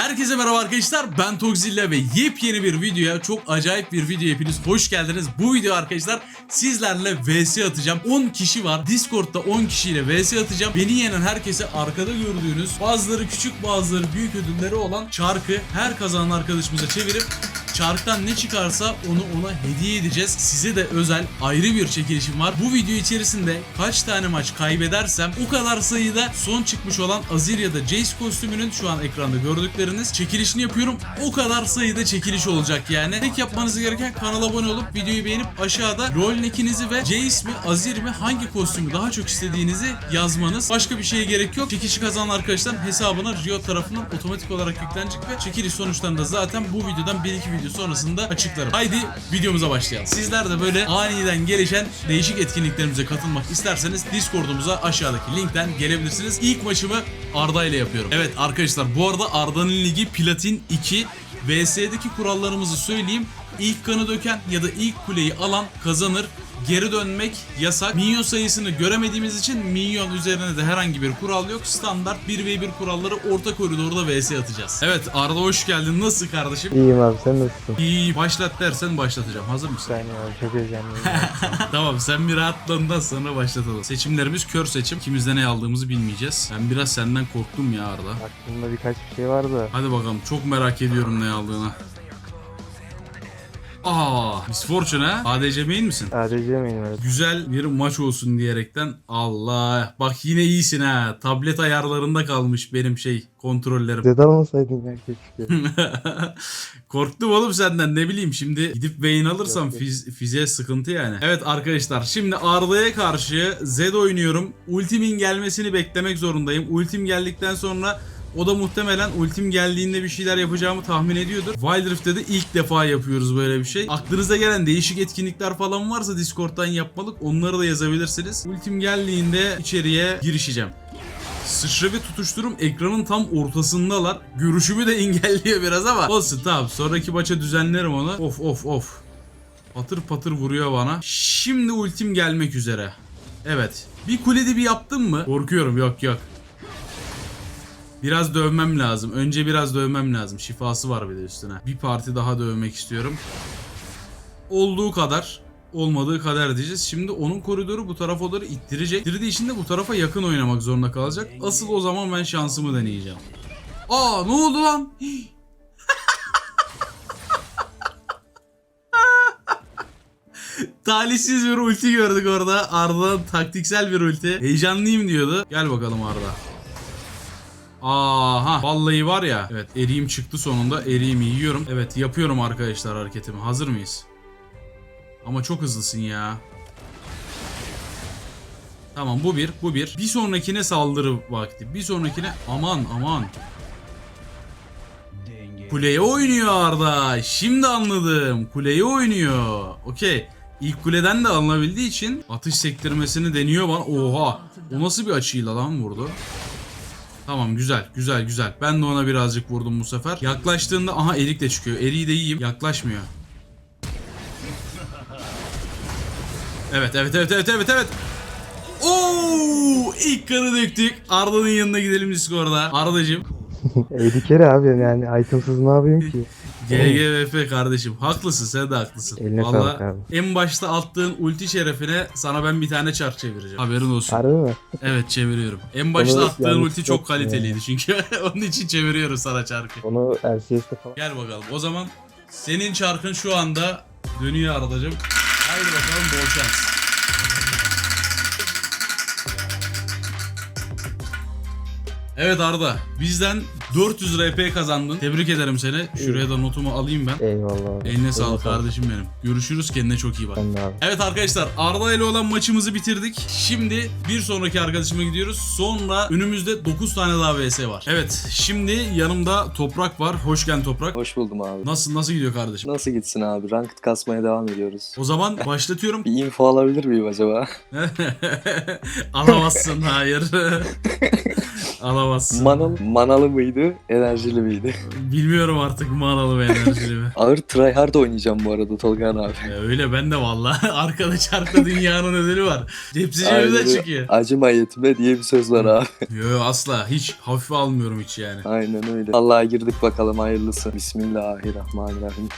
Herkese merhaba arkadaşlar ben Togzilla ve yepyeni bir videoya çok acayip bir video hepiniz hoş geldiniz. Bu video arkadaşlar sizlerle vs atacağım. 10 kişi var. Discord'da 10 kişiyle vs atacağım. Beni yenen herkese arkada gördüğünüz bazıları küçük bazıları büyük ödülleri olan çarkı her kazanan arkadaşımıza çevirip Çarktan ne çıkarsa onu ona hediye edeceğiz. Size de özel ayrı bir çekilişim var. Bu video içerisinde kaç tane maç kaybedersem o kadar sayıda son çıkmış olan Azir ya da Jace kostümünün şu an ekranda gördükleriniz çekilişini yapıyorum. O kadar sayıda çekiliş olacak yani. Tek yapmanız gereken kanala abone olup videoyu beğenip aşağıda rol nickinizi ve Jace mi Azir mi hangi kostümü daha çok istediğinizi yazmanız. Başka bir şeye gerek yok. Çekilişi kazanan arkadaşların hesabına Rio tarafından otomatik olarak yüklenecek ve çekiliş sonuçlarını da zaten bu videodan 1-2 video sonrasında açıklarım. Haydi videomuza başlayalım. Sizler de böyle aniden gelişen değişik etkinliklerimize katılmak isterseniz Discord'umuza aşağıdaki linkten gelebilirsiniz. İlk maçımı Arda ile yapıyorum. Evet arkadaşlar bu arada Arda'nın ligi Platin 2 VS'deki kurallarımızı söyleyeyim. İlk kanı döken ya da ilk kuleyi alan kazanır. Geri dönmek yasak. Minyon sayısını göremediğimiz için minyon üzerine de herhangi bir kural yok. Standart 1v1 kuralları orta koridorda vs atacağız. Evet Arda hoş geldin. Nasıl kardeşim? İyiyim abi sen nasılsın? İyi başlat dersen başlatacağım. Hazır mısın? Ben ya çok heyecanlıyım. tamam sen bir rahatlandın sonra başlatalım. Seçimlerimiz kör seçim. Kimizde ne aldığımızı bilmeyeceğiz. Ben biraz senden korktum ya Arda. Aklımda birkaç bir şey vardı. Hadi bakalım çok merak ediyorum ne aldığını. Aa, Miss Fortune ha? ADC main misin? ADC miyim evet. Güzel bir maç olsun diyerekten Allah bak yine iyisin ha tablet ayarlarında kalmış benim şey kontrollerim Zed almasaydın ya keşke. Korktum oğlum senden ne bileyim şimdi gidip Vayne alırsam fiz, fiziğe sıkıntı yani. Evet arkadaşlar şimdi Arda'ya karşı Zed oynuyorum. Ultimin gelmesini beklemek zorundayım. Ultim geldikten sonra o da muhtemelen ultim geldiğinde bir şeyler yapacağımı tahmin ediyordur. Wild Rift'te de ilk defa yapıyoruz böyle bir şey. Aklınıza gelen değişik etkinlikler falan varsa Discord'dan yapmalık onları da yazabilirsiniz. Ultim geldiğinde içeriye girişeceğim. Sıçra ve tutuşturum ekranın tam ortasındalar. Görüşümü de engelliyor biraz ama olsun tamam. Sonraki maça düzenlerim onu. Of of of. Patır patır vuruyor bana. Şimdi ultim gelmek üzere. Evet. Bir kule dibi yaptım mı? Korkuyorum yok yok. Biraz dövmem lazım. Önce biraz dövmem lazım. Şifası var bir de üstüne. Bir parti daha dövmek istiyorum. Olduğu kadar olmadığı kadar diyeceğiz. Şimdi onun koridoru bu tarafa doğru ittirecek. İttirdiği için de bu tarafa yakın oynamak zorunda kalacak. Asıl o zaman ben şansımı deneyeceğim. Aa ne oldu lan? Hii. Talihsiz bir ulti gördük orada. Arda'dan taktiksel bir ulti. Heyecanlıyım diyordu. Gel bakalım Arda. Aha vallahi var ya. Evet eriğim çıktı sonunda. Eriğimi yiyorum. Evet yapıyorum arkadaşlar hareketimi. Hazır mıyız? Ama çok hızlısın ya. Tamam bu bir, bu bir. Bir sonrakine saldırı vakti. Bir sonrakine aman aman. Kuleye oynuyor Arda. Şimdi anladım. Kuleye oynuyor. Okey. İlk kuleden de alınabildiği için atış sektirmesini deniyor bana. Oha. O nasıl bir açıyla lan vurdu? Tamam güzel güzel güzel. Ben de ona birazcık vurdum bu sefer. Yaklaştığında aha erik de çıkıyor. Eriği de yiyeyim. Yaklaşmıyor. Evet evet evet evet evet evet. Oo! İlk kanı döktük. Arda'nın yanına gidelim Discord'a. Arda'cığım. Eydikeri abi yani itemsız ne yapayım ki? GGVF kardeşim. Haklısın sen de haklısın. Eline Vallahi sağlık abi. en başta attığın ulti şerefine sana ben bir tane çark çevireceğim. Haberin olsun. Harbi mi? Evet çeviriyorum. En başta Onu attığın yanlış ulti çok yaptın kaliteliydi çünkü. Onun için çeviriyorum sana çarkı. Onu LCS'de falan. Gel bakalım. O zaman senin çarkın şu anda dönüyor Arda'cığım. Haydi bakalım bol şans. Evet Arda, bizden 400 RP kazandın. Tebrik ederim seni. Şuraya da notumu alayım ben. Eyvallah. Eline sağlık kardeşim benim. Görüşürüz kendine çok iyi bak. Ben de abi. Evet arkadaşlar Arda ile olan maçımızı bitirdik. Şimdi bir sonraki arkadaşıma gidiyoruz. Sonra önümüzde 9 tane daha vs var. Evet şimdi yanımda Toprak var. Hoş geldin Toprak. Hoş buldum abi. Nasıl nasıl gidiyor kardeşim? Nasıl gitsin abi? Ranked kasmaya devam ediyoruz. O zaman başlatıyorum. Bir info alabilir miyim acaba? Alamazsın hayır. Alamazsın. Manal, manalı mıydı? Enerjili miydi? Bilmiyorum artık manalı ve enerjili mi. Ağır tryhard oynayacağım bu arada Tolgan abi. Ya öyle ben de valla. Arkada çarkta dünyanın ödülü var. Hepsi öyle. çıkıyor. Acıma yetme diye bir söz var abi. Yo yo, asla. Hiç hafife almıyorum hiç yani. Aynen öyle. Allah'a girdik bakalım hayırlısı. Bismillahirrahmanirrahim.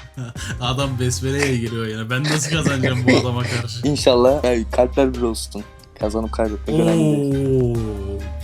Adam besmeleye giriyor yine. Ben nasıl kazanacağım bu adama karşı? İnşallah yani kalpler bir olsun. Kazanıp kaybetmek önemli değil.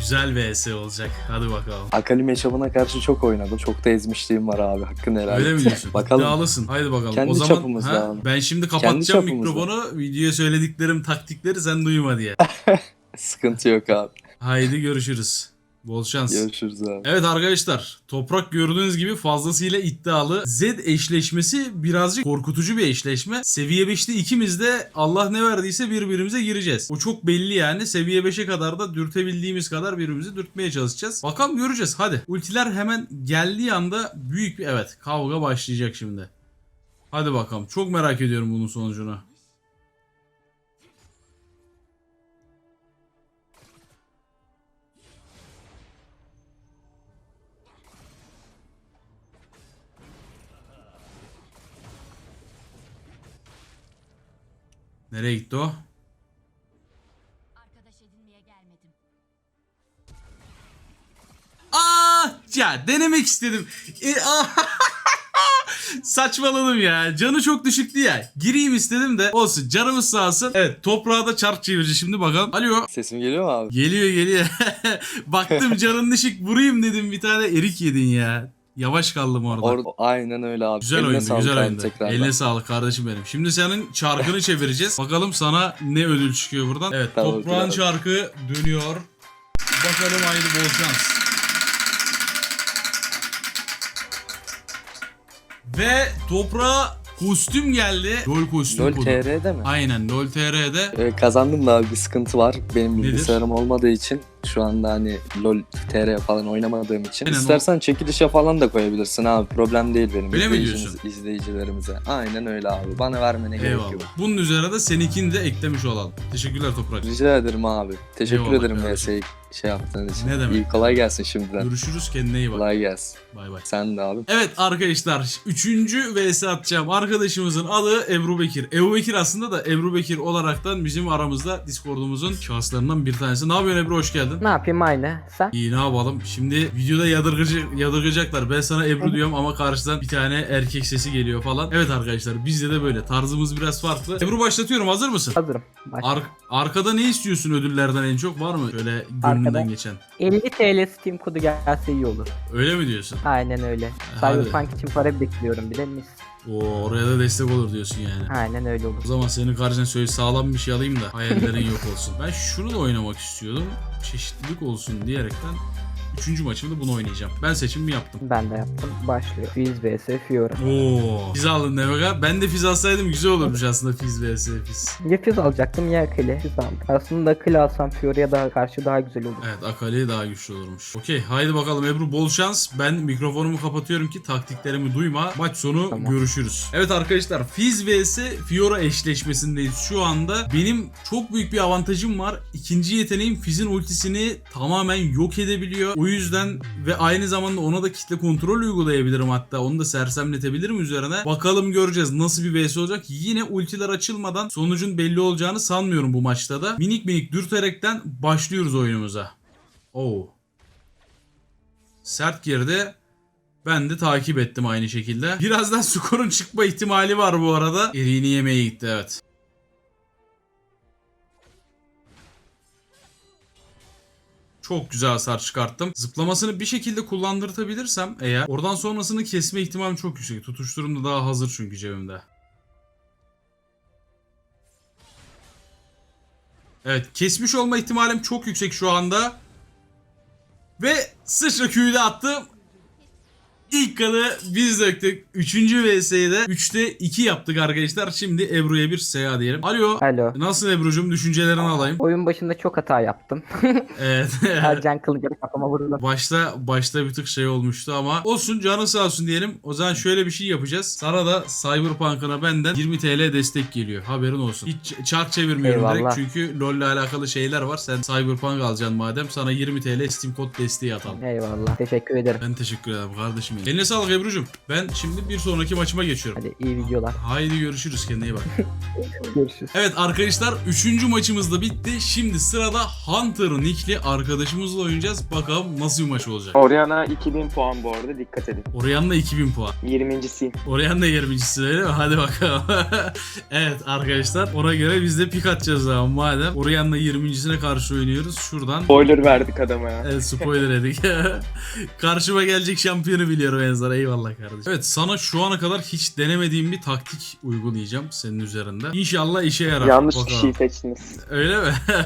Güzel vs olacak. Hadi bakalım. Akali meşabına karşı çok oynadım. Çok da ezmişliğim var abi. Hakkını helal Öyle mi diyorsun? Bakalım. İddialısın. Haydi bakalım. Kendi o zaman çapımızda ha, abi. ben şimdi kapatacağım mikrofonu. Videoya söylediklerim taktikleri sen duyma diye. Sıkıntı yok abi. Haydi görüşürüz. Bol şans. Görüşürüz abi. Evet arkadaşlar toprak gördüğünüz gibi fazlasıyla iddialı. Z eşleşmesi birazcık korkutucu bir eşleşme. Seviye 5'te ikimiz de Allah ne verdiyse birbirimize gireceğiz. O çok belli yani. Seviye 5'e kadar da dürtebildiğimiz kadar birbirimizi dürtmeye çalışacağız. Bakalım göreceğiz hadi. Ultiler hemen geldiği anda büyük bir evet kavga başlayacak şimdi. Hadi bakalım. Çok merak ediyorum bunun sonucunu. Nereye gitti o? Arkadaş edinmeye gelmedim. Aa ya denemek istedim. E, aa, Saçmaladım ya. Canı çok düşüktü ya. Gireyim istedim de olsun. Canımız sağ olsun. Evet toprağa da çark çevirici şimdi bakalım. Alo. Sesim geliyor mu abi? Geliyor geliyor. Baktım canın düşük vurayım dedim bir tane erik yedin ya. Yavaş kaldım orada. Orada aynen öyle abi. Güzel Eline oyundu, güzel abi oyundu. tekrardan. Eline sağlık kardeşim benim. Şimdi senin çarkını çevireceğiz. Bakalım sana ne ödül çıkıyor buradan. Evet, Tamam, toprağın tamam. çarkı dönüyor. Bakalım haydi bol şans. Ve toprağa kostüm geldi. LOL kostüm LoL kodu. TR'de mi? Aynen LOL TR'de. Ee, kazandım da abi bir sıkıntı var. Benim Nedir? bilgisayarım olmadığı için şu anda hani LoL TR falan oynamadığım için. Aynen, o- İstersen çekilişe falan da koyabilirsin abi. Problem değil benim Öyle mi diyorsun? izleyicilerimize. Aynen öyle abi. Bana vermene gerek yok. Eyvallah. Bunun üzerine de seninkini de eklemiş olalım. Teşekkürler Toprak. Rica ederim abi. Teşekkür Eyvallah ederim kardeşim. Şey yaptığın için. Ne demek? İyi kolay gelsin şimdiden. Görüşürüz kendine iyi bak. Kolay gelsin. Bay bay. Sen de abi. Evet arkadaşlar 3. vs atacağım arkadaşımızın adı Ebru Bekir. Ebru Bekir aslında da Ebru Bekir olaraktan bizim aramızda Discord'umuzun şahıslarından bir tanesi. Ne yapıyorsun Ebru hoş geldin. Ne yapayım aynı. Sen? İyi ne yapalım. Şimdi videoda yadırgıcı, yadırgayacaklar. Ben sana Ebru diyorum ama karşıdan bir tane erkek sesi geliyor falan. Evet arkadaşlar bizde de böyle. Tarzımız biraz farklı. Ebru başlatıyorum hazır mısın? Hazırım. Başla. Ar- arkada ne istiyorsun ödüllerden en çok var mı? Şöyle gönlünden geçen. 50 TL Steam kodu gelse iyi olur. Öyle mi diyorsun? Aynen öyle. Hadi. Cyberpunk için para bekliyorum bir de mis. Oo, oraya da destek olur diyorsun yani. Aynen öyle olur. O zaman senin karşına şöyle sağlam bir şey alayım da hayallerin yok olsun. Ben şunu da oynamak istiyordum. Çeşitlilik olsun diyerekten Üçüncü maçımda bunu oynayacağım. Ben seçimimi yaptım. Ben de yaptım. Başlıyor. Fizz vs Fiora. Oo. Fiz aldın ha. Ben de fiz alsaydım güzel olurmuş aslında fiz vs fiz. Ya Fizz alacaktım ya Akali. Fizz aldım. Aslında Akali alsam Fiora'ya daha karşı daha güzel olur. Evet Akali daha güçlü olurmuş. Okey haydi bakalım Ebru bol şans. Ben mikrofonumu kapatıyorum ki taktiklerimi duyma. Maç sonu Tamam. görüşürüz. Evet arkadaşlar Fizz vs Fiora eşleşmesindeyiz şu anda. Benim çok büyük bir avantajım var. İkinci yeteneğim Fizz'in ultisini tamamen yok edebiliyor. O yüzden ve aynı zamanda ona da kitle kontrol uygulayabilirim hatta. Onu da sersemletebilirim üzerine. Bakalım göreceğiz nasıl bir vs olacak. Yine ultiler açılmadan sonucun belli olacağını sanmıyorum bu maçta da. Minik minik dürterekten başlıyoruz oyunumuza. Oo. Sert girdi. Ben de takip ettim aynı şekilde. Birazdan skorun çıkma ihtimali var bu arada. Eriğini yemeye gitti evet. Çok güzel hasar çıkarttım. Zıplamasını bir şekilde kullandırtabilirsem eğer oradan sonrasını kesme ihtimalim çok yüksek. Tutuşturum da daha hazır çünkü cebimde. Evet kesmiş olma ihtimalim çok yüksek şu anda. Ve sıçra Q'yu da attım. İlk kanı biz döktük. Üçüncü VS'yi de 3'te 2 yaptık arkadaşlar. Şimdi Ebru'ya bir seya diyelim. Alo. Alo. Nasılsın Ebru'cum? Düşüncelerini alayım. Oyun başında çok hata yaptım. Evet. Ercan kılınca kafama vurdum. Başta başta bir tık şey olmuştu ama olsun canı sağ olsun diyelim. O zaman şöyle bir şey yapacağız. Sana da Cyberpunk'ına benden 20 TL destek geliyor. Haberin olsun. Hiç çark çevirmiyorum Eyvallah. direkt çünkü LoL ile alakalı şeyler var. Sen Cyberpunk alacaksın madem. Sana 20 TL Steam kod desteği atalım. Eyvallah. Teşekkür ederim. Ben teşekkür ederim kardeşim. Benim. Eline sağlık Ebru'cum. Ben şimdi bir sonraki maçıma geçiyorum. Hadi iyi videolar. Haydi görüşürüz kendine iyi bak. Görüşürüz. Evet arkadaşlar 3. maçımız da bitti. Şimdi sırada Hunter Nick'li arkadaşımızla oynayacağız. Bakalım nasıl bir maç olacak. Oriana 2000 puan bu arada dikkat edin. Orianna 2000 puan. 20.siyim. Orianna 20'cisi öyle mi? Hadi bakalım. evet arkadaşlar ona göre biz de pik atacağız zaman madem. Orianna 20'cisine karşı oynuyoruz. Şuradan Spoiler verdik adama ya. Evet spoiler edik. Karşıma gelecek şampiyonu biliyorum Enzar. Eyvallah kardeşim. Evet sana şu ana kadar hiç denemediğim bir taktik uygulayacağım senin üzerinde. İnşallah işe yarar. Yanlış Bakalım. kişiyi seçtiniz. Öyle mi?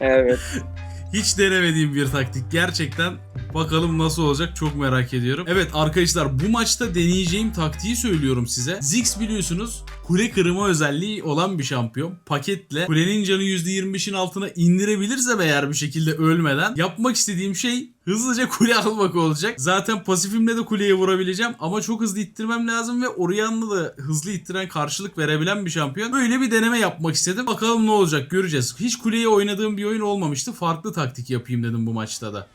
Evet. Hiç denemediğim bir taktik. Gerçekten bakalım nasıl olacak çok merak ediyorum. Evet arkadaşlar bu maçta deneyeceğim taktiği söylüyorum size. Ziggs biliyorsunuz kule kırma özelliği olan bir şampiyon. Paketle kulenin canı %25'in altına indirebilirsem eğer bir şekilde ölmeden yapmak istediğim şey hızlıca kule almak olacak. Zaten pasifimle de kuleye vurabileceğim ama çok hızlı ittirmem lazım ve Orianna da hızlı ittiren karşılık verebilen bir şampiyon. Böyle bir deneme yapmak istedim. Bakalım ne olacak göreceğiz. Hiç kuleye oynadığım bir oyun olmamıştı. Farklı taktik yapayım dedim bu maçta da.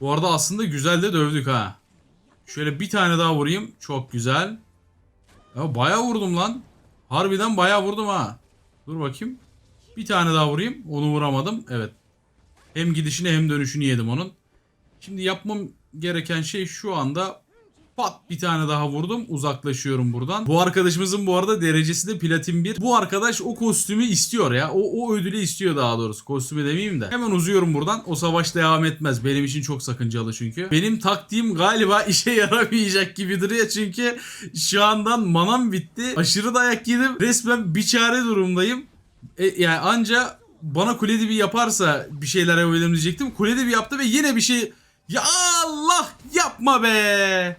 Bu arada aslında güzel de dövdük ha. Şöyle bir tane daha vurayım. Çok güzel. Ya bayağı vurdum lan. Harbiden bayağı vurdum ha. Dur bakayım. Bir tane daha vurayım. Onu vuramadım. Evet. Hem gidişini hem dönüşünü yedim onun. Şimdi yapmam gereken şey şu anda pat bir tane daha vurdum. Uzaklaşıyorum buradan. Bu arkadaşımızın bu arada derecesi de platin 1. Bu arkadaş o kostümü istiyor ya. O, o ödülü istiyor daha doğrusu. Kostümü demeyeyim de. Hemen uzuyorum buradan. O savaş devam etmez. Benim için çok sakıncalı çünkü. Benim taktiğim galiba işe yaramayacak gibi duruyor. Çünkü şu andan manam bitti. Aşırı dayak yedim. Resmen biçare durumdayım. E, yani anca bana kule dibi yaparsa bir şeyler yapabilirim diyecektim. Kule dibi yaptı ve yine bir şey... Ya Allah yapma be.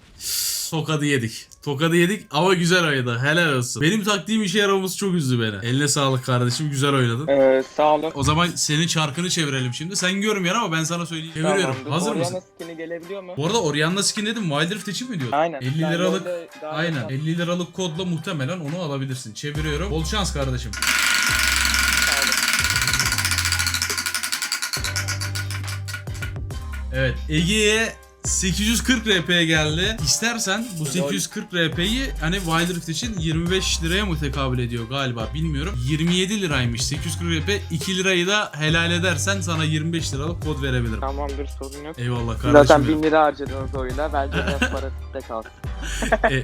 Tokadı yedik. Tokadı yedik ama güzel oynadı. Helal olsun. Benim taktiğim işe yaraması çok üzdü beni. Eline sağlık kardeşim. Güzel oynadın. Ee, sağ olun. O zaman senin çarkını çevirelim şimdi. Sen görmüyorsun ama ben sana söyleyeyim. Çeviriyorum. Tamamdır. Hazır Oriana mısın? skin'i gelebiliyor mu? Bu arada Orianna skin dedim. Wild Rift için mi diyordun? Aynen. 50 Ben liralık Aynen. rahat- 50 liralık kodla muhtemelen onu alabilirsin. Çeviriyorum. Bol şans kardeşim. Evet. Ege'ye 840 RP geldi. İstersen bu 840 RP'yi hani Wild Rift için 25 liraya mı tekabül ediyor galiba bilmiyorum. 27 liraymış 840 RP. 2 lirayı da helal edersen sana 25 liralık kod verebilirim. Tamamdır sorun yok. Eyvallah kardeşim. Zaten benim. 1000 lira harcadınız oyuna. Bence biraz para sizde kalsın. E,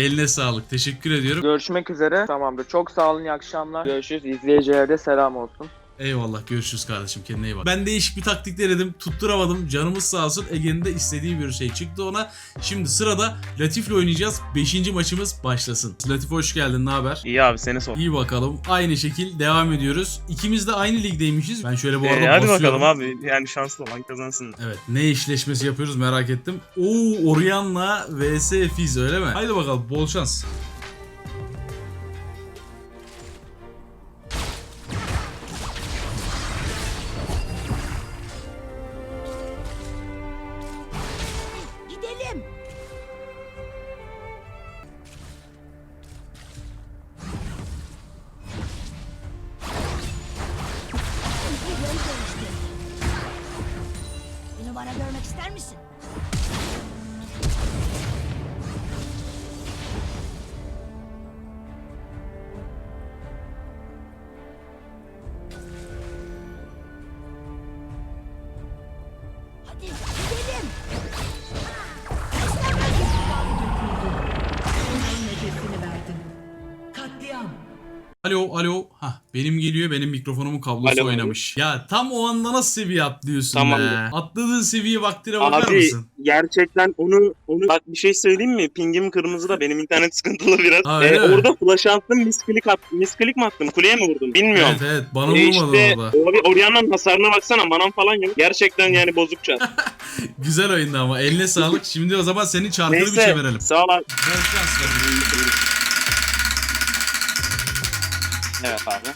eline sağlık. Teşekkür ediyorum. Görüşmek üzere. Tamamdır. Çok sağ olun. iyi akşamlar. Görüşürüz. İzleyicilere de selam olsun. Eyvallah görüşürüz kardeşim kendine iyi bak. Ben değişik bir taktik denedim tutturamadım canımız sağ olsun Ege'nin de istediği bir şey çıktı ona. Şimdi sırada Latif'le oynayacağız 5. maçımız başlasın. Latif hoş geldin ne haber? İyi abi seni sor. İyi bakalım aynı şekil devam ediyoruz. İkimiz de aynı ligdeymişiz. Ben şöyle bu arada Ee, hadi basıyorum. bakalım abi yani şanslı olan kazansın. Evet ne eşleşmesi yapıyoruz merak ettim. Oo Orianna vs Fizz öyle mi? Haydi bakalım bol şans. Hadi Alo alo. Hah benim geliyor benim mikrofonumun kablosu Alo. oynamış. Ya tam o anda nasıl seviye atlıyorsun Tamam. be? Atladığın seviye vaktine bakar Abi mısın? gerçekten onu onu bak bir şey söyleyeyim mi? Pingim kırmızı da benim internet sıkıntılı biraz. Ha, Ee, orada flash attım misklik at misklik mi attım? Kuleye mi vurdum? Bilmiyorum. Evet evet bana Ee, vurmadın işte orada. o bir Orianna'nın hasarına baksana manam falan yok. Gerçekten yani bozukça. Güzel oyundu ama eline sağlık. Şimdi o zaman senin çarkını bir çevirelim. sağ ol abi. Bol şans. Evet abi.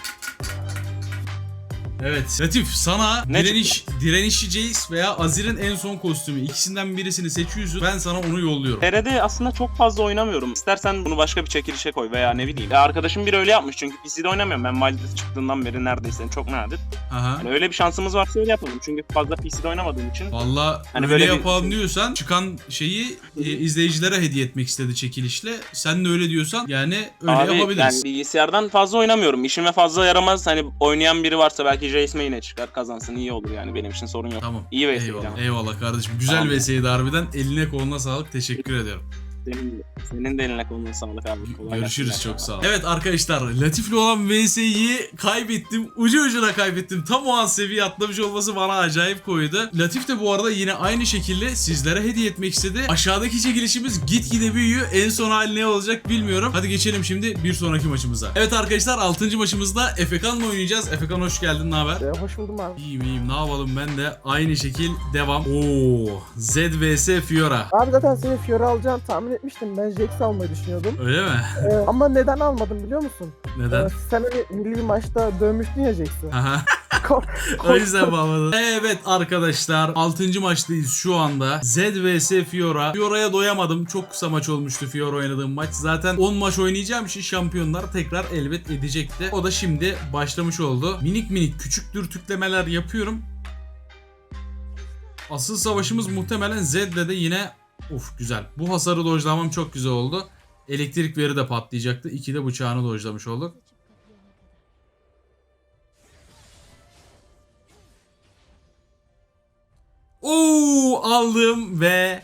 Evet. Latif sana Ne direniş, direnişçi Jace veya Azir'in en son kostümü ikisinden birisini seçiyorsun. Ben sana onu yolluyorum. TR'de aslında çok fazla oynamıyorum. İstersen bunu başka bir çekilişe koy veya ne bileyim. Ya arkadaşım biri öyle yapmış çünkü PC'de oynamıyorum. Ben Wildlands çıktığından beri neredeyse çok nadir. Aha. Hani öyle bir şansımız varsa öyle yapalım. Çünkü fazla PC'de oynamadığım için. Valla Hani öyle böyle bir- yapalım diyorsan çıkan şeyi e, izleyicilere hediye etmek istedi çekilişle. Sen de öyle diyorsan yani öyle Abi yapabiliriz. yani bilgisayardan fazla oynamıyorum. İşime fazla yaramaz. Hani oynayan biri varsa belki Jace yine çıkar kazansın iyi olur yani benim için sorun yok. Tamam. İyi VS Eyvallah. Eyvallah kardeşim. Güzel Tamam. VS'ydi harbiden. Eline koluna sağlık. Teşekkür ederim. Senin, senin de eline koluna sağlık abi. Kolay Görüşürüz çok sağ ol. Evet arkadaşlar Latif'le olan VS'yi kaybettim. Ucu ucuna kaybettim. Tam o an seviye atlamış olması bana acayip koydu. Latif de bu arada yine aynı şekilde sizlere hediye etmek istedi. Aşağıdaki çekilişimiz gitgide büyüyor. En son hali ne olacak bilmiyorum. Hadi geçelim şimdi bir sonraki maçımıza. Evet arkadaşlar 6. maçımızda Efekan'la oynayacağız. Efekan hoş geldin. Ne haber? Ee, hoş buldum abi. İyiyim iyiyim. Ne yapalım ben de aynı şekil devam. Oo, Z vs Fiora. Abi zaten seni Fiora alacağını tahmin etmiştim. Ben Jax almayı düşünüyordum. Öyle mi? Ee, ama neden almadım biliyor musun? Neden? Ee, sen hani milli maçta dövmüştün ya Jax'i. Aha. Kork- O yüzden bağladım. Evet arkadaşlar 6. maçtayız şu anda. Z vs Fiora. Fiora'ya doyamadım. Çok kısa maç olmuştu Fiora oynadığım maç. Zaten 10 maç oynayacağım için şampiyonlar tekrar elbet edecekti. O da şimdi başlamış oldu. Minik minik küçük dürtüklemeler yapıyorum. Asıl savaşımız muhtemelen Z'de de yine Uf güzel. Bu hasarı dojlamam çok güzel oldu. Elektrik veri de patlayacaktı. İki de bıçağını dojlamış olduk. Oo aldım ve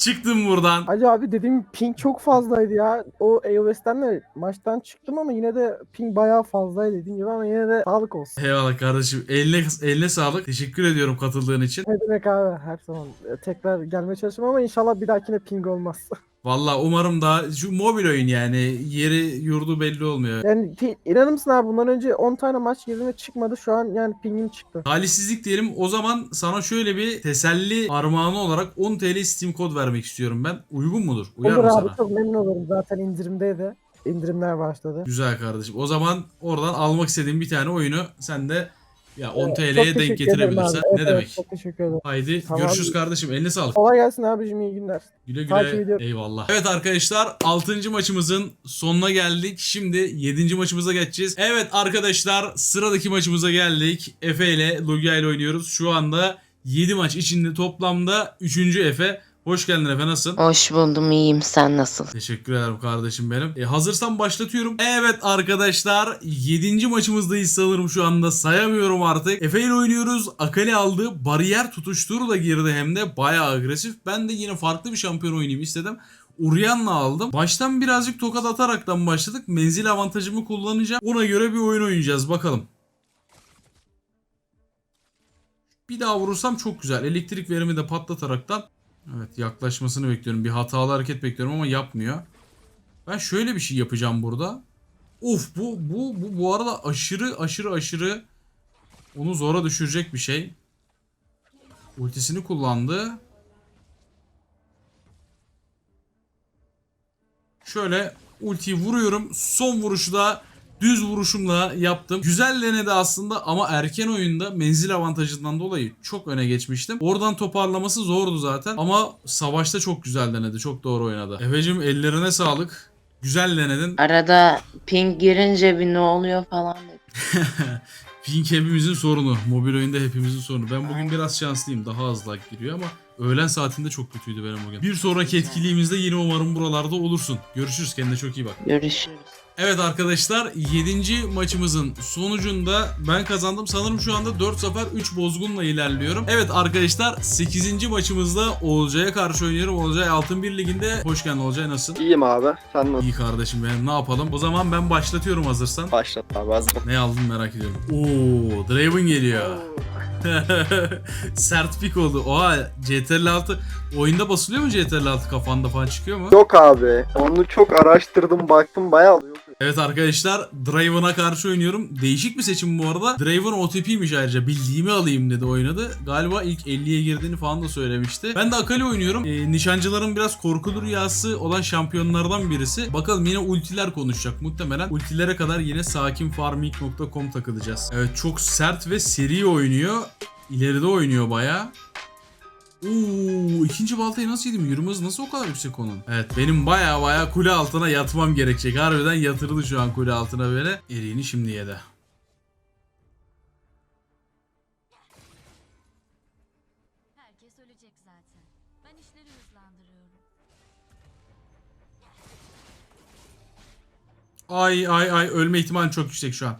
çıktım buradan. Ali abi dediğim ping çok fazlaydı ya. O AOS'ten de maçtan çıktım ama yine de ping bayağı fazlaydı dediğim gibi ama yine de sağlık olsun. Eyvallah kardeşim. Eline, eline sağlık. Teşekkür ediyorum katıldığın için. Ne demek abi her zaman tekrar gelmeye çalışıyorum ama inşallah bir dahakine ping olmaz. Vallahi umarım daha şu mobil oyun yani yeri yurdu belli olmuyor. yani ki- inanır mısın abi bundan önce 10 tane maç girdim ve çıkmadı şu an yani pingim çıktı. Talihsizlik diyelim. O zaman sana şöyle bir teselli armağanı olarak 10 TL Steam kod vermek istiyorum ben. Uygun mudur? Uyar Olur mı abi sana? çok memnun olurum zaten indirimdeydi. İndirimler başladı. Güzel kardeşim. O zaman oradan almak istediğim bir tane oyunu sen de ya 10 Çok TL'ye denk teşekkür ederim getirebilirsen abi. Ne evet, demek? çok teşekkür ederim. Haydi Tamam. görüşürüz kardeşim. Eline sağlık. Kolay gelsin abicim iyi günler. Güle Takip güle. ediyorum. Eyvallah. Evet arkadaşlar 6. maçımızın sonuna geldik. Şimdi 7. maçımıza geçeceğiz. Evet arkadaşlar sıradaki maçımıza geldik. Efe ile Logia ile oynuyoruz. Şu anda 7 maç içinde toplamda 3. Efe. Hoş geldin Efe nasılsın? Hoş buldum iyiyim sen nasıl? Teşekkür ederim kardeşim benim. E, hazırsan başlatıyorum. Evet arkadaşlar 7. maçımızdayız sanırım şu anda sayamıyorum artık. Efe ile oynuyoruz. Akali aldı. Bariyer tutuşturu da girdi hem de bayağı agresif. Ben de yine farklı bir şampiyon oynayayım istedim. Uryan'la aldım. Baştan birazcık tokat ataraktan başladık. Menzil avantajımı kullanacağım. Ona göre bir oyun oynayacağız bakalım. Bir daha vurursam çok güzel. Elektrik verimi de patlataraktan Evet yaklaşmasını bekliyorum. Bir hatalı hareket bekliyorum ama yapmıyor. Ben şöyle bir şey yapacağım burada. Of bu bu bu bu arada aşırı aşırı aşırı onu zora düşürecek bir şey. Ultisini kullandı. Şöyle ultiyi vuruyorum. Son vuruşu da düz vuruşumla yaptım. Güzel denedi aslında ama erken oyunda menzil avantajından dolayı çok öne geçmiştim. Oradan toparlaması zordu zaten ama savaşta çok güzel denedi. Çok doğru oynadı. Efe'cim ellerine sağlık. Güzel denedin. Arada ping girince bir ne oluyor falan dedim. Pink hepimizin sorunu. Mobil oyunda hepimizin sorunu. Ben bugün biraz şanslıyım. Daha az lag giriyor ama öğlen saatinde çok kötüydü benim bugün. Bir sonraki etkinliğimizde yine umarım buralarda olursun. Görüşürüz. Kendine çok iyi bak. Görüşürüz. Evet arkadaşlar 7. maçımızın sonucunda ben kazandım. Sanırım şu anda 4 zafer 3 bozgunla ilerliyorum. Evet arkadaşlar 8. maçımızda Olcay'a karşı oynuyorum. Olcay Altın 1 Ligi'nde. Hoş geldin Olcay nasılsın? İyiyim abi. Sen nasıl? İyi kardeşim benim ne yapalım? O zaman ben başlatıyorum hazırsan. Başlat abi hazırım. Ne aldın merak ediyorum. Oo, Draven geliyor. Sert pik oldu. Oha CTRL 6 oyunda basılıyor mu CTRL 6 kafanda falan çıkıyor mu? Yok abi. Onu çok araştırdım baktım bayağı yok. Evet arkadaşlar Draven'a karşı oynuyorum. Değişik bir seçim bu arada. Draven OTP'ymiş ayrıca. Bildiğimi alayım dedi oynadı. Galiba ilk 50'ye girdiğini falan da söylemişti. Ben de Akali oynuyorum. Ee, nişancıların biraz korkulu rüyası olan şampiyonlardan birisi. Bakalım yine ultiler konuşacak muhtemelen. Ultilere kadar yine sakinfarming.com takılacağız. Evet çok sert ve seri oynuyor. İleride oynuyor bayağı. Oo, ikinci baltayı nasıl yedim? Yürüme hızı nasıl o kadar yüksek onun? Evet benim baya baya kule altına yatmam gerekecek. Harbiden yatırdı şu an kule altına böyle. Eriğini şimdi yedi. Herkes ölecek zaten. Ben işleri hızlandırıyorum. Ay ay ay ölme ihtimali çok yüksek şu an.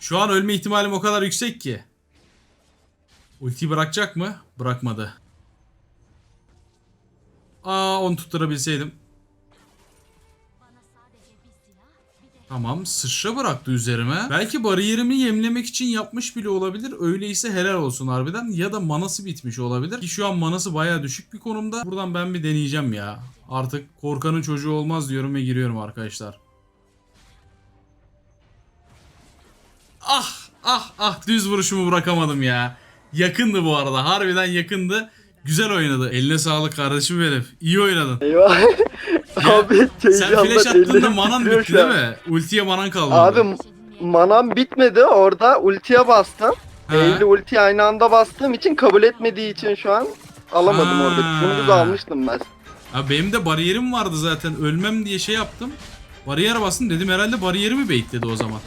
Şu an ölme ihtimalim o kadar yüksek ki. Ulti bırakacak mı? Bırakmadı. Aa onu tutturabilseydim. Tamam sıçra bıraktı üzerime. Belki bariyerimi yemlemek için yapmış bile olabilir. Öyleyse helal olsun harbiden. Ya da manası bitmiş olabilir. Ki şu an manası baya düşük bir konumda. Buradan ben bir deneyeceğim ya. Artık korkanın çocuğu olmaz diyorum ve giriyorum arkadaşlar. Ah ah ah düz vuruşumu bırakamadım ya. Yakındı bu arada. Harbiden yakındı. Güzel oynadı. Eline sağlık kardeşim benim. İyi oynadın. Eyvah. abi Sen heyecandan flash attığında manan bitti değil mi? Ultiye manan kalmadı. Abi manam bitmedi orada ultiye bastım. Eylül ultiye aynı anda bastığım için kabul etmediği için şu an alamadım Ha. orada. Dümdüz almıştım ben. Abi benim de bariyerim vardı zaten. Ölmem diye şey yaptım. Bariyer bastım dedim herhalde bariyerimi baitledi o zaman.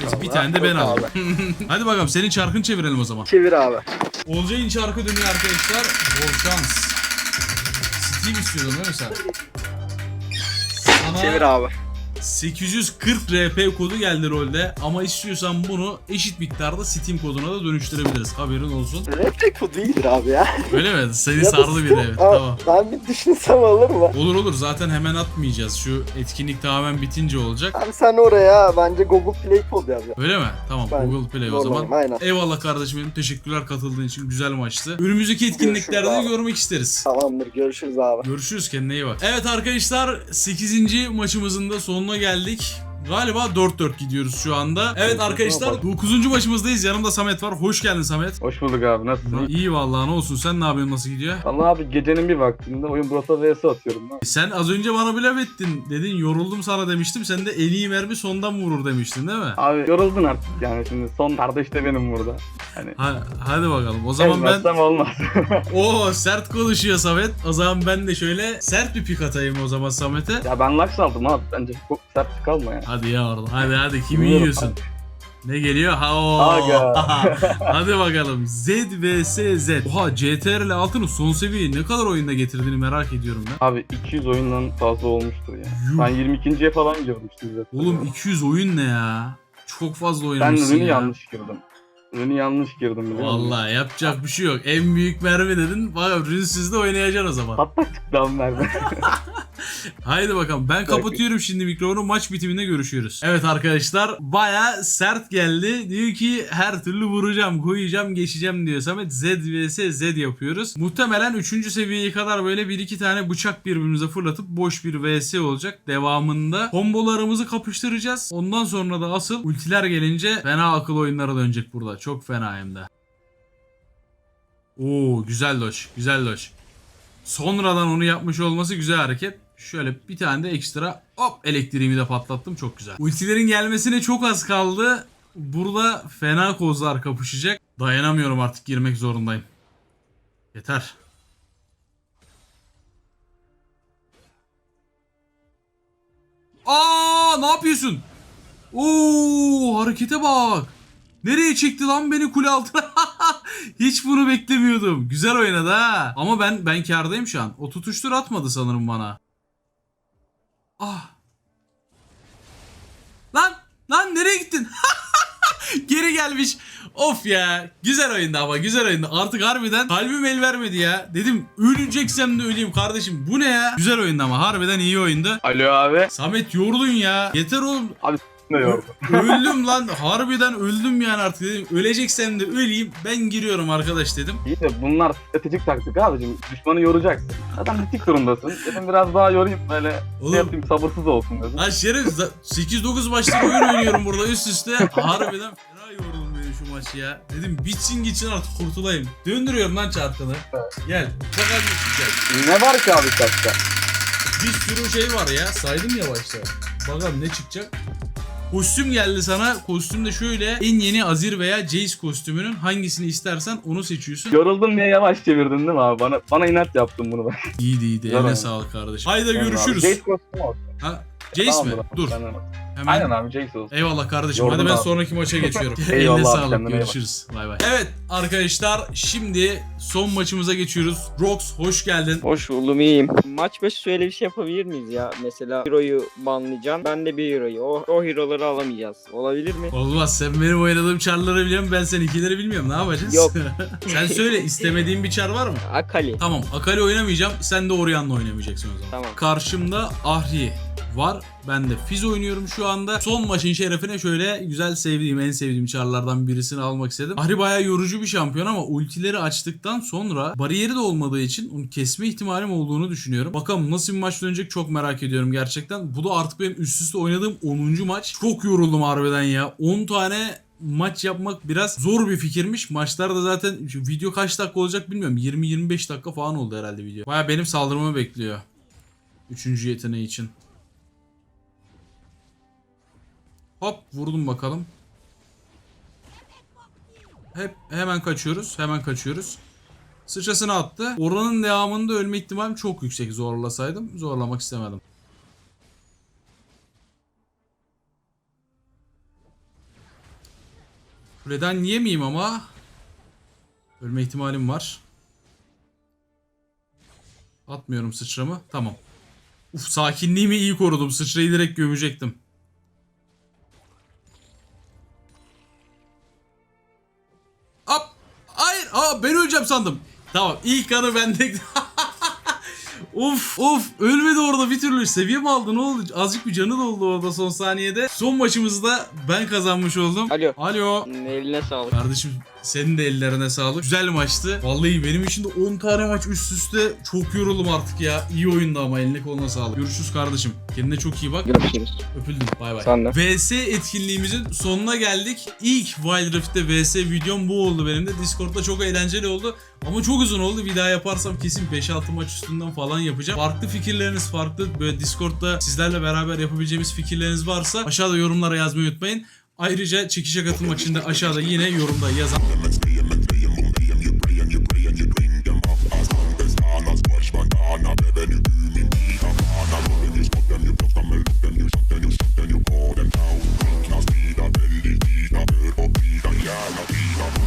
Neyse bir tane de ben yok aldım. Hadi bakalım senin çarkını çevirelim o zaman. Çevir abi. Olcay'ın çarkı dönüyor arkadaşlar. Bol şans. Steam istiyordun değil mi sen? Sana Çevir abi. 840 RP kodu geldi rolde ama istiyorsan bunu eşit miktarda Steam koduna da dönüştürebiliriz. Haberin olsun. Replik bu değildir abi ya. Öyle mi? Seni Ya sardı bir evet. Aa, Tamam. Ben bir düşünsem olur mu? Olur olur zaten hemen atmayacağız. Şu etkinlik tamamen bitince olacak. Abi sen oraya bence Google Play Code yaz ya. Öyle mi? Tamam Ben Google Play o zaman. aynen. Eyvallah kardeşim benim. Teşekkürler katıldığın için. Güzel maçtı. Önümüzdeki etkinliklerde de abi. görmek isteriz. Tamamdır görüşürüz abi. Görüşürüz kendine iyi bak. Evet arkadaşlar 8. maçımızın da sonuna geldik. Galiba 4-4 gidiyoruz şu anda. Evet arkadaşlar 9. maçımızdayız. Yanımda Samet var. Hoş geldin Samet. Hoş bulduk abi nasılsın? İyi vallahi ne olsun. Sen ne yapıyorsun? Nasıl gidiyor? Allah abi gecenin bir vaktinde oyun Brota vs atıyorum lan. Sen az önce bana bile ettin. Dedin yoruldum sana demiştim. Sen de en iyi mermi sondan vurur demiştin değil mi? Abi yoruldun artık yani şimdi son kardeş de benim burada. Hani Ha, hadi bakalım. O zaman ben Ezmezsem olmaz. Oo sert konuşuyor Samet. O zaman ben de şöyle sert bir pik atayım o zaman Samet'e. ya ben Lux aldım abi bence çok sert kalma ya. Hadi ya orada. Hadi hadi kimi yiyorsun? Ne geliyor? Ha o. Hadi bakalım. Z vs Z. Oha CTRL 6'nın son seviyeyi ne kadar oyunda getirdiğini merak ediyorum ben. Abi 200 oyundan fazla olmuştur ya. Yuh. Ben 22.ye falan girmiştim zaten. Oğlum 200 oyun ne ya? Çok fazla ben oynamışsın ürünü ya. yanlış girdim. Ürünü yanlış girdim biliyor musun? Vallahi yapacak bir şey yok. En büyük mermi dedin. Bak rünsüz de oynayacaksın o zaman. Patlak çıktı abi mermi. Haydi bakalım. Ben kapatıyorum şimdi mikrofonu. Maç bitiminde görüşüyoruz. Evet arkadaşlar baya sert geldi. Diyor ki her türlü vuracağım, koyacağım, geçeceğim diyor. Samet Z vs Z yapıyoruz. Muhtemelen 3. seviyeye kadar böyle 1-2 tane bıçak birbirimize fırlatıp boş bir vs olacak. Devamında kombolarımızı kapıştıracağız. Ondan sonra da asıl ultiler gelince fena akıl oyunlara dönecek burada. Çok fena hem de. Oo güzel loş, güzel loş. Sonradan onu yapmış olması güzel hareket. Şöyle bir tane de ekstra hop elektriğimi de patlattım çok güzel. Ultilerin gelmesine çok az kaldı. Burada fena kozlar kapışacak. Dayanamıyorum artık girmek zorundayım. Yeter. Aa ne yapıyorsun? Oo harekete bak. Nereye çekti lan beni kule altına? Hiç bunu beklemiyordum. Güzel oynadı ha. Ama ben ben kardayım şu an. O tutuştur atmadı sanırım bana. Ah. Lan lan nereye gittin? Geri gelmiş. Of ya. Güzel oyundu ama güzel oyundu. Artık harbiden kalbim el vermedi ya. Dedim öleceksem de öleyim kardeşim. Bu ne ya? Güzel oyundu ama harbiden iyi oyundu. Alo abi. Samet yordun ya. Yeter oğlum. Ne yok? öldüm lan. Harbiden öldüm yani artık dedim. Öleceksem de öleyim. Ben giriyorum arkadaş dedim. İyi de bunlar stratejik taktik abicim. Düşmanı yoracaksın. Zaten bitik durumdasın. Dedim biraz daha yorayım böyle Oğlum. ne yapayım sabırsız olsun dedim. Lan Şerif za- 8-9 maçtır oyun oynuyorum burada üst üste. Harbiden fena yordum beni şu maç ya. Dedim bitsin gitsin artık kurtulayım. Döndürüyorum lan çarkını. Gel. Bakalım ne çıkacak. Ne var ki abi kaçta? Bir sürü şey var ya. Saydım ya başta. Bakalım ne çıkacak. Kostüm geldi sana. Kostüm de şöyle. En yeni Azir veya Jace kostümünün hangisini istersen onu seçiyorsun. Yoruldum diye yavaş çevirdin değil mi abi? Bana bana inat yaptın bunu bak. İyiydi iyiydi. Eline sağlık kardeşim. Abi. görüşürüz. Jace kostümü olsun. Ha, Jace Tamamdır mi? abi, Dur. Hemen. Aynen abi Jace olsun. Eyvallah kardeşim. Yordun Hadi ben abi. sonraki maça geçiyorum. Eyvallah Eline abi, sağlık. kendine iyi bak. Görüşürüz. Bay bay. Evet arkadaşlar şimdi son maçımıza geçiyoruz. Rox hoş geldin. Hoş buldum iyiyim. Maç başı şöyle bir şey yapabilir miyiz ya? Mesela Hero'yu banlayacağım. Ben de bir Hero'yu. O, o Hero'ları alamayacağız. Olabilir mi? Olmaz sen benim oynadığım çarları biliyorum ben sen ikileri bilmiyorum ne yapacağız? Yok. sen söyle istemediğin bir çar var mı? Akali. Tamam Akali oynamayacağım sen de Orion'la oynamayacaksın o zaman. Tamam. Karşımda Ahri var. Ben de Fizz oynuyorum şu anda. Son maçın şerefine şöyle güzel sevdiğim, en sevdiğim çarlardan birisini almak istedim. Ahri bayağı yorucu bir şampiyon ama ultileri açtıktan sonra bariyeri de olmadığı için onu kesme ihtimalim olduğunu düşünüyorum. Bakalım nasıl bir maç dönecek çok merak ediyorum gerçekten. Bu da artık benim üst üste oynadığım 10. maç. Çok yoruldum harbiden ya. 10 tane maç yapmak biraz zor bir fikirmiş. Maçlarda zaten şu video kaç dakika olacak bilmiyorum. 20-25 dakika falan oldu herhalde video. Baya benim saldırmamı bekliyor. Üçüncü yeteneği için. Hop vurdum bakalım. Hep hemen kaçıyoruz. Hemen kaçıyoruz. Sıçrasını attı. Oranın devamında ölme ihtimalim çok yüksek zorlasaydım. Zorlamak istemedim. Kuleden yemeyeyim ama. Ölme ihtimalim var. Atmıyorum sıçramı. Tamam. Uf sakinliğimi iyi korudum. Sıçrayı direkt gömecektim. Ben öleceğim sandım. Tamam ilk kanı bende. Of of ölmedi orada bir türlü seviye mi aldı ne oldu azıcık bir canı doldu orada son saniyede son maçımızda ben kazanmış oldum Alo. Alo Eline sağlık. Kardeşim senin de ellerine sağlık. Güzel maçtı. Vallahi benim için de 10 tane maç üst üste çok yoruldum artık ya. İyi oyundu ama eline koluna sağlık. Görüşürüz kardeşim. Kendine çok iyi bak. Görüşürüz. Öpüldüm. Bay bay. Sen de. VS etkinliğimizin sonuna geldik. İlk Wild Rift'te VS videom bu oldu benim de. Discord'da çok eğlenceli oldu. Ama çok uzun oldu. Bir daha yaparsam kesin 5-6 maç üstünden falan yapacağım. Farklı fikirleriniz farklı. Böyle Discord'da sizlerle beraber yapabileceğimiz fikirleriniz varsa aşağıda yorumlara yazmayı unutmayın. Ayrıca çekişe katılmak için de aşağıda yine yorumda yazan